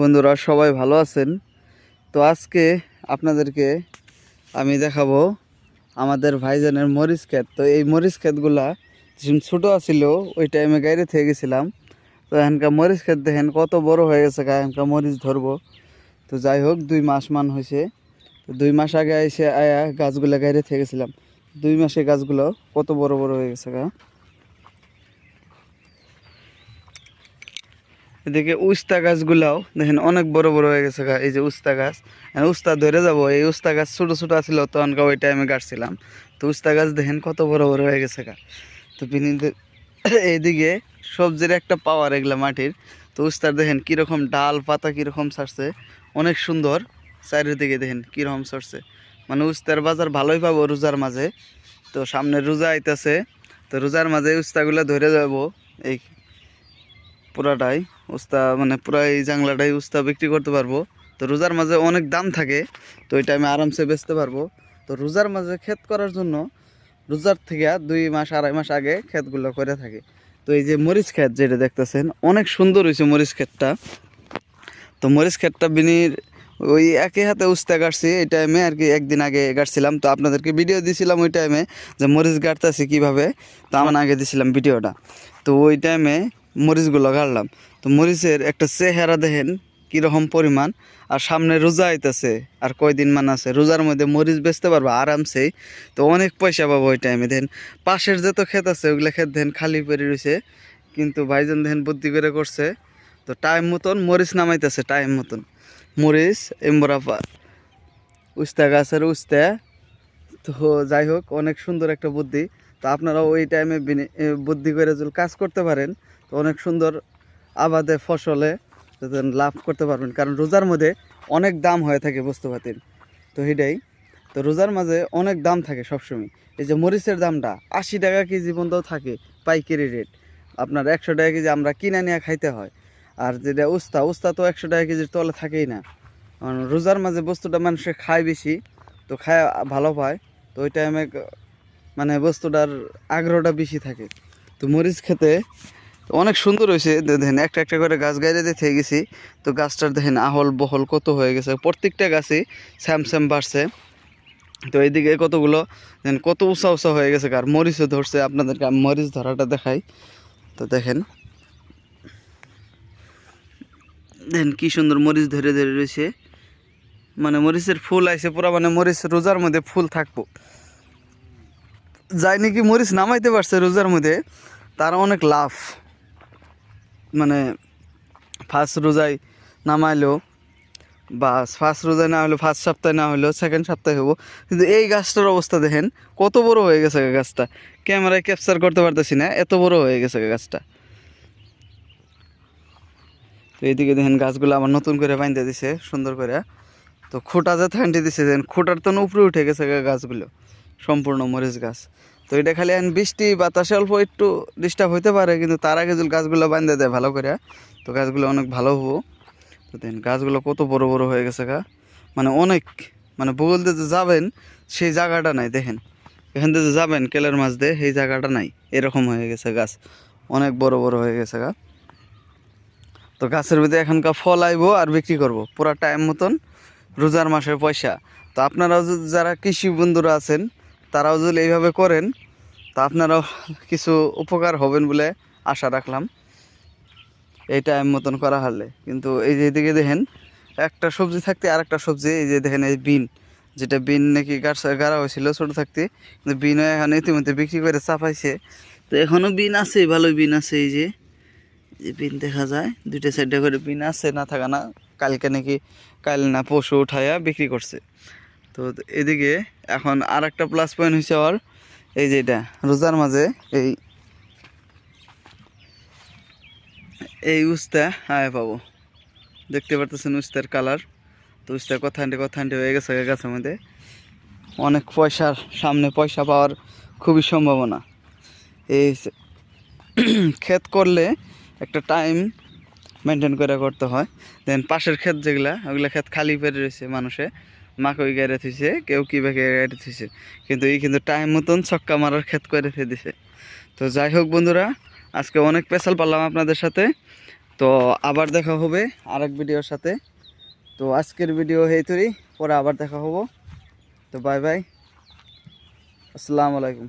বন্ধুরা, সবাই ভালো আছেন? তো আজকে আপনাদেরকে আমি দেখাবো আমাদের ভাইজানের মরিচ ক্ষেত। তো এই মরিচ ক্ষেতগুলা যখন ছোটো আছিল, ওই টাইমে গাইরে থেকে গেছিলাম। তো এখানকার মরিচ ক্ষেত দেখেন কত বড় হয়ে গেছে এখানকার মরিচ ধরবো। তো যাই হোক, দুই মাস মান হয়েছে। দুই মাস আগে এসে আয়া গাছগুলো গাইরে থেকে গেছিলাম। দুই মাসে গাছগুলো কত বড় বড় হয়ে গেছে গা। এদিকে উস্তা গাছগুলাও দেখেন অনেক বড় বড় হয়ে গেছে এই যে উস্তা গাছ। আর উস্তা ধরে যাব, এই উস্তা গাছ ছোটো ছোট আছিল, তখনকার ওই টাইমে গাছছিলাম তো উস্তা গাছ দেখেন কত বড় বড় হয়ে গেছে গা। তো বিনিতে এইদিকে সবজির একটা পাওয়ার এগুলা মাটির। তো উস্তার দেখেন কীরকম ডাল পাতা কীরকম ছাড়ছে, অনেক সুন্দর। চারিদিকে দেখেন কীরকম সরছে মানে উস্তার বাজার ভালোই পাবো রোজার মাঝে। তো সামনে রোজা আইতাছে, তো রোজার মাঝে উস্তাগুলো ধরে যাব, এই পুরাটাই উস্তা মানে পুরা এই জাংলাটাই উস্তা বিক্রি করতে পারব। তো রোজার মাঝে অনেক দাম থাকে, তো ওই টাইমে আরামসে বেচতে পারব। তো রোজার মাঝে ক্ষেত করার জন্য রোজার থেকে দুই মাস, আড়াই মাস আগে ক্ষেতগুলো করে থাকে। তো এই যে মরিচ ক্ষেত যেটা দেখতেছেন, অনেক সুন্দর হয়েছে মরিচ ক্ষেতটা। তো মরিচ ক্ষেতটা বিনির ওই একই হাতে উস্তা কাটছি এই টাইমে আর কি একদিন আগে কাটছিলাম তো আপনাদেরকে ভিডিও দিছিলাম ওই টাইমে যে মরিচ কাটতেছি কীভাবে, তো আমার আগে দিছিলাম ভিডিওটা তো ওই টাইমে মরিচগুলো গাড়লাম তো মরিচের একটা চেহারা দেখেন, কীরকম পরিমাণ। আর সামনে রোজা আইতেছে, আর কয়দিন মান আছে? রোজার মধ্যে মরিচ বেচতে পারব আরামসেই তো অনেক পয়সা পাবো ওই টাইমে দেখেন, পাশের যত ক্ষেত আছে ওগুলো ক্ষেত দেখেন খালি পড়ে রয়েছে কিন্তু ভাইজান দেখেন বুদ্ধি করে করছে। তো টাইম মতন মরিচ নামাইতেছে টাইম মতন। মরিচ, এম্বরাপা, উস্তা গাছের উস্তা। তো যাই হোক, অনেক সুন্দর একটা বুদ্ধি। তো আপনারা ওই টাইমে বুদ্ধি করে যদি কাজ করতে পারেন, তো অনেক সুন্দর আবাদে ফসলে লাভ করতে পারবেন। কারণ রোজার মধ্যে অনেক দাম হয়ে থাকে বস্তুপাতির। তো এটাই তো রোজার মাঝে অনেক দাম থাকে সবসময়। এই যে মরিচের দামটা, আশি টাকা কেজি পর্যন্ত থাকে পাইকারি রেট আপনার একশো টাকা কেজি আমরা কিনে নিয়ে খাইতে হয়। আর যেটা উস্তা উস্তা তো একশো টাকা কেজির তলে থাকেই না। রোজার মাঝে বস্তুটা মানুষে খায় বেশি, তো খায় ভালো পায়। তো ওই টাইমে মানে বস্তুটার আগ্রহটা বেশি থাকে। তো মরিচ খেতে অনেক সুন্দর হয়েছে। দেখেন, একটা একটা করে গাছ দিয়ে থেকে গেছি। তো গাছটার দেখেন আহল বহল কত হয়ে গেছে। প্রত্যেকটা গাছই স্যাম স্যাম বাড়ছে। তো এইদিকে কতগুলো, দেখেন, কত উঁচা উঁচা হয়ে গেছে। আর মরিচও ধরছে। আপনাদেরকে আমি মরিচ ধরাটা দেখাই। তো দেখেন দেখেন কি সুন্দর মরিচ ধরে ধরে রয়েছে। মানে মরিচের ফুল আইছে পুরা মানে মরিচ রোজার মধ্যে ফুল থাকব। যাই নাকি মরিচ নামাইতে পারছে রোজার মধ্যে তার অনেক লাভ। মানে ফার্স্ট রোজায় নামাইলো, বা ফার্স্ট রোজায় না হলেও ফার্স্ট সপ্তাহে না হলেও সেকেন্ড সপ্তাহে হব। কিন্তু এই গাছটার অবস্থা দেখেন, কত বড় হয়ে গেছে গাছটা। ক্যামেরায় ক্যাপচার করতে পারতেছি না, এত বড় হয়ে গেছে গাছটা। তো এইদিকে দেখেন গাছগুলো আবার নতুন করে বাইন্ধে দিছে, সুন্দর করে। তো খোটা যে থান্টি দিছে, দেখেন খোটার তো উপরে উঠে গেছে গাছগুলো। সম্পূর্ণ মরিচ গাছ। তো এটা খালি এখন বৃষ্টি, বাতাসে অল্প একটু ডিস্টার্ব হইতে পারে, কিন্তু তার আগে যদি গাছগুলো বাঁধতে দেয় ভালো করে, তো গাছগুলো অনেক ভালো হব। তো দেখেন গাছগুলো কত বড় বড় হয়ে গেছে গা। মানে অনেক মানে বগল দিয়ে যে যাবেন, সেই জায়গাটা নাই, দেখেন। এখান থেকে যাবেন, কেলের মাছ দিয়ে, সেই জায়গাটা নাই। এরকম হয়ে গেছে গাছ। অনেক বড় বড় হয়ে গেছে গা। তো গাছের ভিতরে এখনকার ফল আইবো আর বিক্রি করব, পুরা টাইম মতন। রোজার মাসের পয়সা। তো আপনারাও যারা কৃষি বন্ধুরা আছেন তারাও যদি এইভাবে করেন, তা আপনারাও কিছু উপকার হবেন বলে আশা রাখলাম। এই টাইম মতন করা হলে। কিন্তু এই যে এদিকে দেখেন, একটা সবজি থাকতে আর একটা সবজি, এই যে দেখেন এই বিন, যেটা বিন নাকি গাড়া হয়েছিল ছোটো থাকতে, কিন্তু বিনও এখন ইতিমধ্যে বিক্রি করে চাপাইছে। তো এখনও বিন আছে, ভালোই বিন আছে এই যে। যে বিন দেখা যায়, দুইটা সাইডে করে বিন আছে, না থাকা না, কালকে নাকি কাল না পশু উঠাইয়া বিক্রি করছে। তো এদিকে এখন আর একটা প্লাস পয়েন্ট হয়েছে আর এই যে এটা, রোজার মাঝে এই এই উস্তা আয় পাবো। দেখতে পারতেছেন উস্তার কালার তো উস্তা কথা হান্ডে কথা হান্ডে হয়ে গেছে গাছের মধ্যে। অনেক পয়সার সামনে পয়সা পাওয়ার খুবই সম্ভাবনা। এই ক্ষেত করলে একটা টাইম মেনটেন করে করতে হয়। দেন পাশের ক্ষেত যেগুলা, ওগুলো ক্ষেত খালি পেরে রয়েছে মানুষে মাকই গাড়ি থুইছে, কেউ কি বাকি গাড়ি থুইছে। কিন্তু এই কিন্তু টাইম মতন ছক্কা মারার ক্ষেত করে ফেলে দিছে। তো যাই হোক বন্ধুরা, আজকে অনেক স্পেশাল পারলাম আপনাদের সাথে। তো আবার দেখা হবে আরেক ভিডিওর সাথে। তো আজকের ভিডিও হেইতরি পরে আবার দেখা হব। তো বাই বাই আসসালামু আলাইকুম।